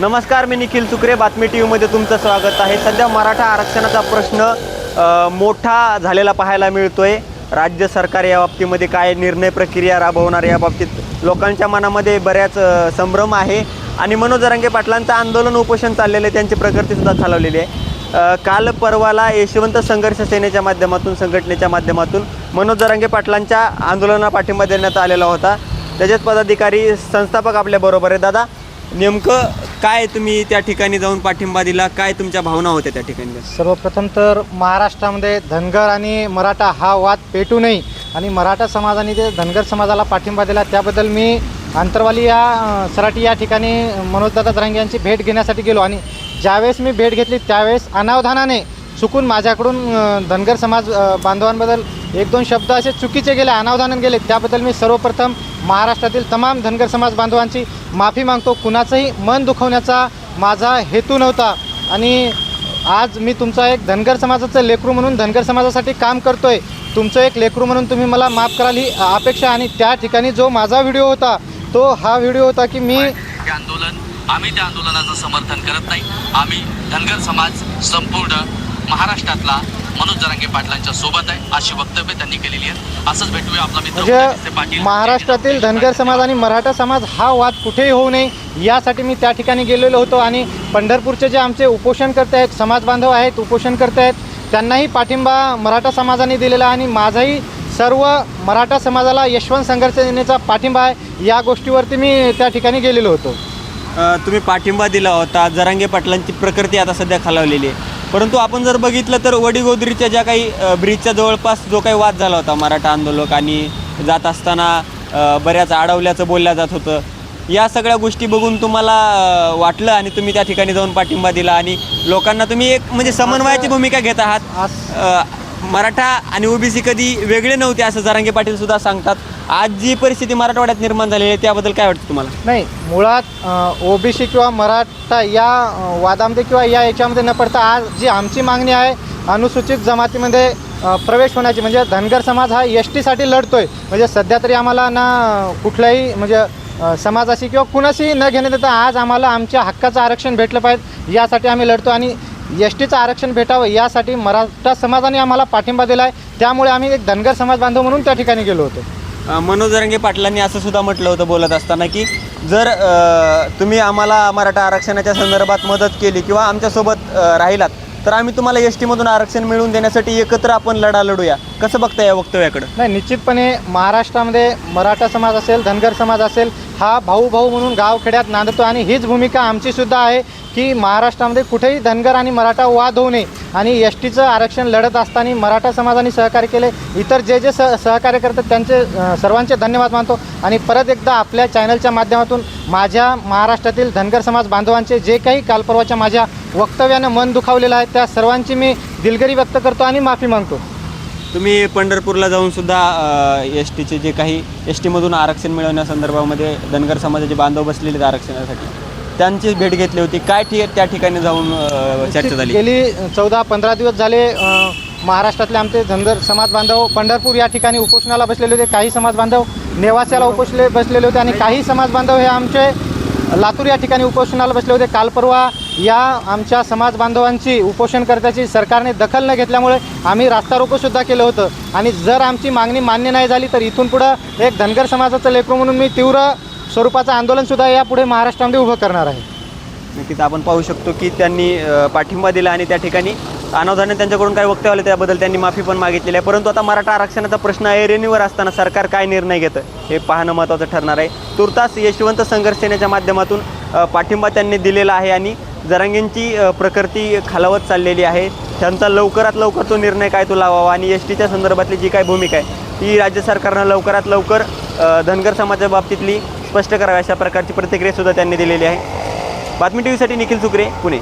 नमस्कार मी निखिल सुक्रे बातमी टी व्हीमध्ये तुमचं स्वागत आहे. सध्या मराठा आरक्षणाचा प्रश्न मोठा झालेला पाहायला मिळतोय. राज्य सरकार या बाबतीमध्ये काय निर्णय प्रक्रिया राबवणार या बाबतीत लोकांच्या मनामध्ये बऱ्याच संभ्रम आहे. आणि मनोज रंगे पाटलांचं आंदोलन उपोषण चाललेलं आहे त्यांची प्रकृतीसुद्धा चालवलेली आहे. काल परवाला यशवंत संघर्ष सेनेच्या माध्यमातून संघटनेच्या माध्यमातून मनोज जरांगे पाटलांच्या आंदोलनाला पाठिंबा देण्यात आलेला होता. त्याच्यात पदाधिकारी संस्थापक आपल्याबरोबर आहे. दादा नेमकं काय तुम्ही त्या ठिकाणी जाऊन पाठिंबा दिला? काय तुमच्या भावना होत्या त्या ठिकाणी सर्वप्रथम तर महाराष्ट्रामध्ये धनगर आणि मराठा हा वाद पेटू नये आणि मराठा समाजाने जे धनगर समाजाला पाठिंबा दिला त्याबद्दल मी अंतरवाली या सराठी सराटी या ठिकाणी मनोजदादा दरांगे यांची भेट घेण्यासाठी गेलो आणि ज्यावेळेस मी भेट घेतली त्यावेळेस अनावधानाने चुकून माझ्याकडून धनगर समाज बांधवांबद्दल एक दोन शब्द असे चुकीचे गेले अनावधानात गेले त्याबद्दल मी सर्वप्रथम महाराष्ट्रातील तमाम धनगर समाज बांधवांची माफी मागतो. कुणाचंही मन दुखवण्याचा माझा हेतू नव्हता. आणि आज मी तुमचा एक धनगर समाजाचं लेकरू म्हणून धनगर समाजासाठी काम करतोय. तुमचं एक लेकरू म्हणून तुम्ही मला माफ कराल ही अपेक्षा आणि त्या ठिकाणी जो माझा व्हिडिओ होता तो हा व्हिडिओ होता की मी आंदोलन आम्ही त्या आंदोलनाचं समर्थन करत नाही. आम्ही धनगर समाज संपूर्ण महाराष्ट्रातला मनोज जरांगे पाटलांच्या सोबत आहे. अशी वक्तव्य त्यांनी केलेली आहेत. असंच भेटूया आपला मित्र म्हणजे महाराष्ट्रातील धनगर समाज आणि मराठा समाज हा वाद कुठेही होऊ नये यासाठी मी त्या ठिकाणी गेलेलो होतो. आणि पंढरपूरचे जे आमचे उपोषणकर्ते आहेत समाज बांधव आहेत उपोषणकर्ते आहेत त्यांनाही पाठिंबा मराठा समाजाने दिलेला आणि माझाही सर्व मराठा समाजाला यशवंत संघर्ष सेनेचा पाठिंबा आहे. या गोष्टीवरती मी त्या ठिकाणी गेलेलो होतो. तुम्ही पाठिंबा दिला होता. जरांगे पाटलांची प्रकृती आता सध्या खालावलेली आहे. परंतु आपण जर बघितलं तर वडीगोदरीच्या ज्या काही ब्रिजच्या जवळपास जो काही वाद झाला होता मराठा आंदोलक आणि जात असताना बऱ्याच अडवल्याचं बोलल्या जात होतं. या सगळ्या गोष्टी बघून तुम्हाला वाटलं आणि तुम्ही त्या ठिकाणी जाऊन पाठिंबा दिला आणि लोकांना तुम्ही एक म्हणजे समन्वयाची भूमिका घेत आहात. मराठा आणि ओबीसी कधी वेगळे नव्हते असं जरांगे पाटील सुद्धा सांगतात. आज जी परिस्थिती मराठवाड्यात निर्माण झालेली आहे त्याबद्दल काय वाटतं तुम्हाला? नाही मुळात ओबीसी किंवा मराठा या वादामध्ये किंवा या याच्यामध्ये न पडता आज जी आमची मागणी आहे अनुसूचित जमातीमध्ये प्रवेश होण्याची म्हणजे धनगर समाज हा एस टीसाठी लढतोय. म्हणजे सध्या तरी आम्हाला ना कुठल्याही म्हणजे समाजाशी किंवा कुणाशी न घेण्यात येता आज आम्हाला आमच्या हक्काचं आरक्षण भेटलं पाहिजे यासाठी आम्ही लढतो. आणि एस टीचं आरक्षण भेटावं यासाठी मराठा समाजाने आम्हाला पाठिंबा दिला आहे त्यामुळे आम्ही एक धनगर समाज बांधव म्हणून त्या ठिकाणी गेलो होतो. मनोज रंगे पाटलांनी असं सुद्धा म्हटलं होतं बोलत असताना की जर तुम्ही आम्हाला मराठा आरक्षणाच्या संदर्भात मदत केली किंवा आमच्यासोबत राहिलात तर आम्ही तुम्हाला एस टीमधून आरक्षण मिळवून देण्यासाठी एकत्र आपण लढा लढूया. कसं बघता या वक्तव्याकडं? नाही निश्चितपणे महाराष्ट्रामध्ये मराठा समाज असेल धनगर समाज असेल हा भाऊ भाऊ म्हणून गावखेड्यात नांदतो आणि हीच भूमिका आमची सुद्धा आहे की महाराष्ट्रामध्ये कुठेही धनगर आणि मराठा वाद होऊ नये आणि एस टीचं आरक्षण लढत असताना मराठा समाजाने सहकार्य केले. इतर जे जे सह सहकार्य करतात त्यांचे सर्वांचे धन्यवाद मानतो. आणि परत एकदा आपल्या चॅनलच्या माध्यमातून माझ्या महाराष्ट्रातील धनगर समाज बांधवांचे जे काही कालपर्वाच्या माझ्या वक्तव्यानं मन दुखावलेलं आहे. त्या सर्वांची मी दिलगिरी व्यक्त करतो आणि माफी मागतो. तुम्ही पंढरपूरला जाऊन सुद्धा एस टीचे जे काही एस टीमधून आरक्षण मिळवण्यासंदर्भामध्ये धनगर समाजाचे बांधव बसलेले आहेत आरक्षणासाठी. त्यांची भेट घेतली होती. काय ठी त्या ठिकाणी जाऊन चर्चा झाली? गेली चौदा पंधरा दिवस झाले महाराष्ट्रातले आमचे धनगर समाज बांधव पंढरपूर या ठिकाणी उपोषणाला बसलेले होते. काही समाज बांधव नेवास्याला उपोषले बसलेले होते आणि काही समाज बांधव हे आमचे लातूर या ठिकाणी उपोषणाला बसले होते. काल परवा या आमच्या समाज बांधवांची उपोषणकर्त्याची सरकारने दखल न घेतल्यामुळे आम्ही रास्ता रोकोसुद्धा केलं होतं. आणि जर आमची मागणी मान्य नाही झाली तर इथून पुढं एक धनगर समाजाचं लेकरू म्हणून मी तीव्र स्वरूपाचं आंदोलनसुद्धा यापुढे महाराष्ट्रामध्ये उभं करणार आहे. नक्कीच आपण पाहू शकतो की त्यांनी पाठिंबा दिला आणि त्या ठिकाणी अनावधाने त्यांच्याकडून काय वक्तव्य आलं त्याबद्दल त्यांनी माफी पण मागितलेली आहे. परंतु आता मराठा आरक्षणाचा प्रश्न ऐरणीवर असताना सरकार काय निर्णय घेतं हे पाहणं महत्त्वाचं ठरणार आहे. तुर्तास यशवंत संघर्ष सेनेच्या माध्यमातून पाठिंबा त्यांनी दिलेला आहे आणि जरांगेंची प्रकृती खालावत चाललेली आहे. त्यांचा लवकरात लवकर तो निर्णय काय तो लावावा आणि एस टीच्या संदर्भातली जी काय भूमिका आहे ती राज्य सरकारनं लवकरात लवकर धनगर समाजा बाबतीतली स्पष्ट करावी अशा प्रकारची प्रतिक्रियासुद्धा त्यांनी दिलेली आहे. बातमी टी व्हीसाठी निखिल सुकरे पुणे.